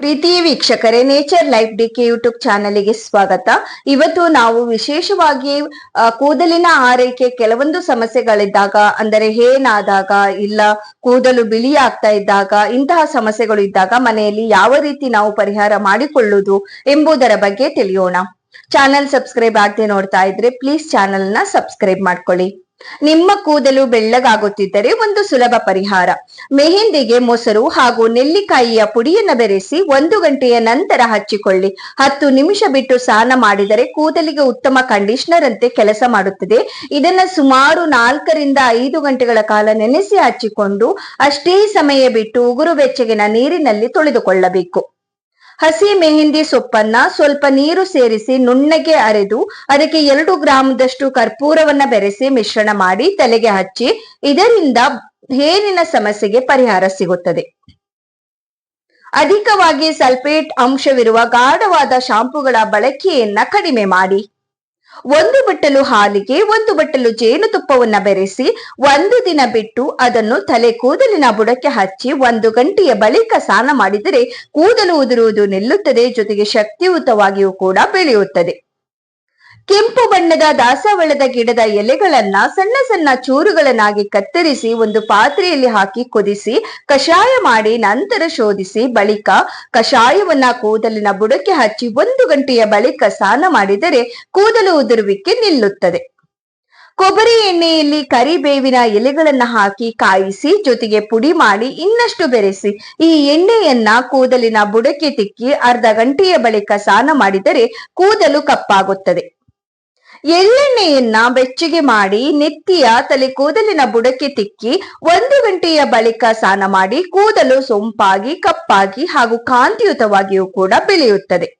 ಪ್ರೀತಿ ವೀಕ್ಷಕರೇ nature life D K YouTube ಚಾನಲ್ಗೆ ಸ್ವಾಗತ. ಇವತ್ತು ನಾವು ವಿಶೇಷವಾಗಿ ಕೂದಲಿನ ಆರೈಕೆ ಕೆಲವೊಂದು ಸಮಸ್ಯೆಗಳಿದ್ದಾಗ, ಅಂದರೆ ಹೇನಾದಾಗ ಇಲ್ಲ ಕೂದಲು ಬಿಳಿ ಆಗ್ತಾ ಇದ್ದಾಗ, ಇಂತಹ ಸಮಸ್ಯೆಗಳು ಇದ್ದಾಗ ಮನೆಯಲ್ಲಿ ಯಾವ ರೀತಿ ನಾವು ಪರಿಹಾರ ಮಾಡಿಕೊಳ್ಳುವುದು ಎಂಬುದರ ಬಗ್ಗೆ ತಿಳಿಯೋಣ. ಚಾನಲ್ ಸಬ್ಸ್ಕ್ರೈಬ್ ಆಗದೆ ನೋಡ್ತಾ ಇದ್ರೆ ಪ್ಲೀಸ್ ಚಾನಲ್ನ ಸಬ್ಸ್ಕ್ರೈಬ್ ಮಾಡ್ಕೊಳ್ಳಿ. ನಿಮ್ಮ ಕೂದಲು ಬೆಳ್ಳಗಾಗುತ್ತಿದ್ದರೆ ಒಂದು ಸುಲಭ ಪರಿಹಾರ. ಮೆಹಂದಿಗೆ ಮೊಸರು ಹಾಗೂ ನೆಲ್ಲಿಕಾಯಿಯ ಪುಡಿಯನ್ನು ಬೆರೆಸಿ ಒಂದು ಗಂಟೆಯ ನಂತರ ಹಚ್ಚಿಕೊಳ್ಳಿ. ಹತ್ತು ನಿಮಿಷ ಬಿಟ್ಟು ಸ್ನಾನ ಮಾಡಿದರೆ ಕೂದಲಿಗೆ ಉತ್ತಮ ಕಂಡೀಷನರ್ ಅಂತೆ ಕೆಲಸ ಮಾಡುತ್ತದೆ. ಇದನ್ನ ಸುಮಾರು ನಾಲ್ಕರಿಂದ ಐದು ಗಂಟೆಗಳ ಕಾಲ ನೆನೆಸಿ ಹಚ್ಚಿಕೊಂಡು ಅಷ್ಟೇ ಸಮಯ ಬಿಟ್ಟು ಉಗುರು ಬೆಚ್ಚಗಿನ ನೀರಿನಲ್ಲಿ ತೊಳೆದುಕೊಳ್ಳಬೇಕು. ಹಸಿ ಮೆಹಂದಿ ಸೊಪ್ಪನ್ನ ಸ್ವಲ್ಪ ನೀರು ಸೇರಿಸಿ ನುಣ್ಣಗೆ ಅರೆದು ಅದಕ್ಕೆ ಎರಡು ಗ್ರಾಮದಷ್ಟು ಕರ್ಪೂರವನ್ನ ಬೆರೆಸಿ ಮಿಶ್ರಣ ಮಾಡಿ ತಲೆಗೆ ಹಚ್ಚಿ ಇದರಿಂದ ಹೇನಿನ ಸಮಸ್ಯೆಗೆ ಪರಿಹಾರ ಸಿಗುತ್ತದೆ. ಅಧಿಕವಾಗಿ ಸಲ್ಫೇಟ್ ಅಂಶವಿರುವ ಗಾಢವಾದ ಶಾಂಪುಗಳ ಬಳಕೆಯನ್ನ ಕಡಿಮೆ ಮಾಡಿ. ಒಂದು ಬಟ್ಟಲು ಹಾಲಿಗೆ, ಒಂದು ಬಟ್ಟಲು ಜೇನುತುಪ್ಪವನ್ನ ಬೆರೆಸಿ, ಒಂದು ದಿನ ಬಿಟ್ಟು ಅದನ್ನು ತಲೆ ಕೂದಲಿನ ಬುಡಕ್ಕೆ ಹಚ್ಚಿ, ಒಂದು ಗಂಟೆಯ ಬಳಿಕ ಸ್ನಾನ ಮಾಡಿದರೆ ಕೂದಲು ಉದುರುವುದು ನಿಲ್ಲುತ್ತದೆ, ಜೊತೆಗೆ ಶಕ್ತಿಯುತವಾಗಿಯೂ ಕೂಡ ಬೆಳೆಯುತ್ತದೆ. ಕೆಂಪು ಬಣ್ಣದ ದಾಸವಾಳದ ಗಿಡದ ಎಲೆಗಳನ್ನ ಸಣ್ಣ ಸಣ್ಣ ಚೂರುಗಳನ್ನಾಗಿ ಕತ್ತರಿಸಿ ಒಂದು ಪಾತ್ರೆಯಲ್ಲಿ ಹಾಕಿ ಕುದಿಸಿ, ಕಷಾಯ ಮಾಡಿ ನಂತರ ಶೋಧಿಸಿ, ಬಳಿಕ ಕಷಾಯವನ್ನ ಕೂದಲಿನ ಬುಡಕ್ಕೆ ಹಚ್ಚಿ ಒಂದು ಗಂಟೆಯ ಬಳಿಕ ಸ್ನಾನ ಮಾಡಿದರೆ ಕೂದಲು ಉದುರುವಿಕೆ ನಿಲ್ಲುತ್ತದೆ. ಕೊಬ್ಬರಿ ಎಣ್ಣೆಯಲ್ಲಿ ಕರಿಬೇವಿನ ಎಲೆಗಳನ್ನ ಹಾಕಿ ಕಾಯಿಸಿ, ಜೊತೆಗೆ ಪುಡಿ ಮಾಡಿ ಇನ್ನಷ್ಟು ಬೆರೆಸಿ, ಈ ಎಣ್ಣೆಯನ್ನ ಕೂದಲಿನ ಬುಡಕ್ಕೆ ತಿಕ್ಕಿ ಅರ್ಧ ಗಂಟೆಯ ಬಳಿಕ ಸ್ನಾನ ಮಾಡಿದರೆ ಕೂದಲು ಕಪ್ಪಾಗುತ್ತದೆ. ಎಳ್ಳೆಣ್ಣೆಯನ್ನ ಬೆಚ್ಚಗೆ ಮಾಡಿ ನೆತ್ತಿಯ ತಲೆ ಕೂದಲಿನ ಬುಡಕ್ಕೆ ತಿಕ್ಕಿ ಒಂದು ಗಂಟೆಯ ಬಳಿಕ ಸ್ನಾನ ಮಾಡಿ ಕೂದಲು ಸೊಂಪಾಗಿ, ಕಪ್ಪಾಗಿ ಹಾಗೂ ಕಾಂತಿಯುತವಾಗಿಯೂ ಕೂಡ ಬೆಳೆಯುತ್ತದೆ.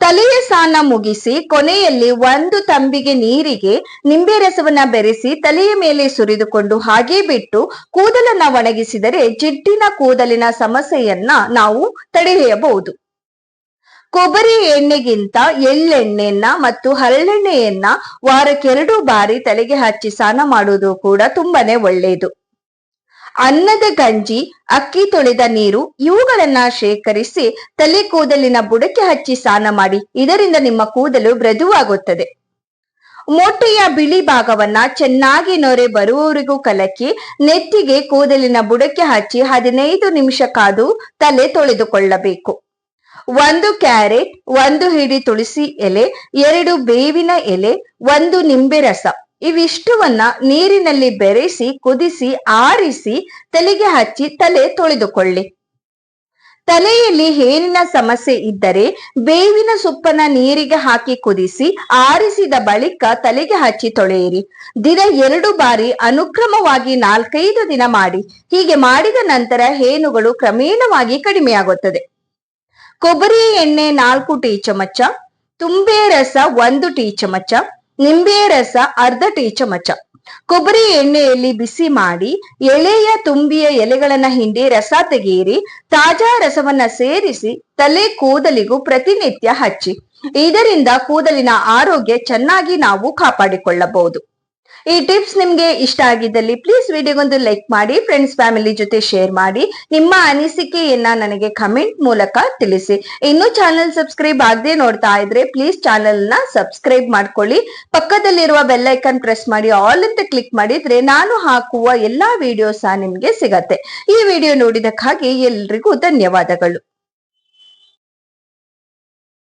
ತಲೆಯ ಸ್ನಾನ ಮುಗಿಸಿ ಕೊನೆಯಲ್ಲಿ ಒಂದು ತಂಬಿಗೆ ನೀರಿಗೆ ನಿಂಬೆ ರಸವನ್ನ ಬೆರೆಸಿ ತಲೆಯ ಮೇಲೆ ಸುರಿದುಕೊಂಡು ಹಾಗೆ ಬಿಟ್ಟು ಕೂದಲನ್ನ ಒಣಗಿಸಿದರೆ ಜಿಡ್ಡಿನ ಕೂದಲಿನ ಸಮಸ್ಯೆಯನ್ನ ನಾವು ತಡೆಯಬಹುದು. ಕೊಬ್ಬರಿ ಎಣ್ಣೆಗಿಂತ ಎಳ್ಳೆಣ್ಣೆಯನ್ನ ಮತ್ತು ಹರಳೆಣ್ಣೆಯನ್ನ ವಾರಕ್ಕೆರಡು ಬಾರಿ ತಲೆಗೆ ಹಚ್ಚಿ ಸ್ನಾನ ಮಾಡುವುದು ಕೂಡ ತುಂಬಾನೇ ಒಳ್ಳೆಯದು. ಅನ್ನದ ಗಂಜಿ, ಅಕ್ಕಿ ತೊಳೆದ ನೀರು ಇವುಗಳನ್ನ ಶೇಖರಿಸಿ ತಲೆ ಕೂದಲಿನ ಬುಡಕ್ಕೆ ಹಚ್ಚಿ ಸ್ನಾನ ಮಾಡಿ, ಇದರಿಂದ ನಿಮ್ಮ ಕೂದಲು ಮೃದುವಾಗುತ್ತದೆ. ಮೊಟ್ಟೆಯ ಬಿಳಿ ಭಾಗವನ್ನ ಚೆನ್ನಾಗಿ ನೊರೆ ಬರುವವರಿಗೂ ಕಲಕಿ ನೆತ್ತಿಗೆ ಕೂದಲಿನ ಬುಡಕ್ಕೆ ಹಚ್ಚಿ ಹದಿನೈದು ನಿಮಿಷ ಕಾದು ತಲೆ ತೊಳೆದುಕೊಳ್ಳಬೇಕು. ಒಂದು ಕ್ಯಾರೆಟ್, ಒಂದು ಹಿಡಿ ತುಳಸಿ ಎಲೆ, ಎರಡು ಬೇವಿನ ಎಲೆ, ಒಂದು ನಿಂಬೆ ರಸ. ಇವಿಷ್ಟವನ್ನ ನೀರಿನಲ್ಲಿ ಬೆರೆಸಿ, ಕುದಿಸಿ, ಆರಿಸಿ, ತಲೆಗೆ ಹಚ್ಚಿ ತಲೆ ತೊಳೆದುಕೊಳ್ಳಿ. ತಲೆಯಲ್ಲಿ ಹೇನಿನ ಸಮಸ್ಯೆ ಇದ್ದರೆ ಬೇವಿನ ಸೊಪ್ಪನ ನೀರಿಗೆ ಹಾಕಿ ಕುದಿಸಿ, ಆರಿಸಿದ ಬಳಿಕ ತಲೆಗೆ ಹಚ್ಚಿ ತೊಳೆಯಿರಿ. ದಿನ ಎರಡು ಬಾರಿ ಅನುಕ್ರಮವಾಗಿ ನಾಲ್ಕೈದು ದಿನ ಮಾಡಿ. ಹೀಗೆ ಮಾಡಿದ ನಂತರ ಹೇನುಗಳು ಕ್ರಮೇಣವಾಗಿ ಕಡಿಮೆಯಾಗುತ್ತದೆ. ಕೊಬ್ಬರಿ ಎಣ್ಣೆ ನಾಲ್ಕು ಟೀ ಚಮಚ ತುಂಬೆ ರಸ ಒಂದು ಟೀ ಚಮಚ ನಿಂಬೆ ರಸ ಅರ್ಧ ಟೀ ಚಮಚ ಕೊಬ್ಬರಿ ಎಣ್ಣೆಯಲ್ಲಿ ಬಿಸಿ ಮಾಡಿ ಎಳೆಯ ತುಂಬಿಯ ಎಲೆಗಳನ್ನ ಹಿಂಡಿ ರಸ ತೆಗೆಯಿರಿ ತಾಜಾ ರಸವನ್ನ ಸೇರಿಸಿ ತಲೆ ಕೂದಲಿಗೂ ಪ್ರತಿನಿತ್ಯ ಹಚ್ಚಿ. ಇದರಿಂದ ಕೂದಲಿನ ಆರೋಗ್ಯ ಚೆನ್ನಾಗಿ ನಾವು ಕಾಪಾಡಿಕೊಳ್ಳಬಹುದು. ಈ ಟಿಪ್ಸ್ ನಿಮ್ಗೆ ಇಷ್ಟ ಆಗಿದ್ದಲ್ಲಿ ಪ್ಲೀಸ್ ವಿಡಿಯೋಗೊಂದು ಲೈಕ್ ಮಾಡಿ ಫ್ರೆಂಡ್ಸ್ ಫ್ಯಾಮಿಲಿ ಜೊತೆ ಶೇರ್ ಮಾಡಿ. ನಿಮ್ಮ ಅನಿಸಿಕೆಯನ್ನ ನನಗೆ ಕಮೆಂಟ್ ಮೂಲಕ ತಿಳಿಸಿ. ಇನ್ನು ಚಾನೆಲ್ ಸಬ್ಸ್ಕ್ರೈಬ್ ಆಗದೆ ನೋಡ್ತಾ ಇದ್ರೆ ಪ್ಲೀಸ್ ಚಾನೆಲ್ನ ಸಬ್ಸ್ಕ್ರೈಬ್ ಮಾಡ್ಕೊಳ್ಳಿ. ಪಕ್ಕದಲ್ಲಿರುವ ಬೆಲ್ ಐಕನ್ ಪ್ರೆಸ್ ಮಾಡಿ ಆಲ್ ಅಂತ ಕ್ಲಿಕ್ ಮಾಡಿದ್ರೆ ನಾನು ಹಾಕುವ ಎಲ್ಲಾ ವಿಡಿಯೋಸ್ ನಿಮ್ಗೆ ಸಿಗತ್ತೆ. ಈ ವಿಡಿಯೋ ನೋಡಿದಕ್ಕಾಗಿ ಎಲ್ರಿಗೂ ಧನ್ಯವಾದಗಳು.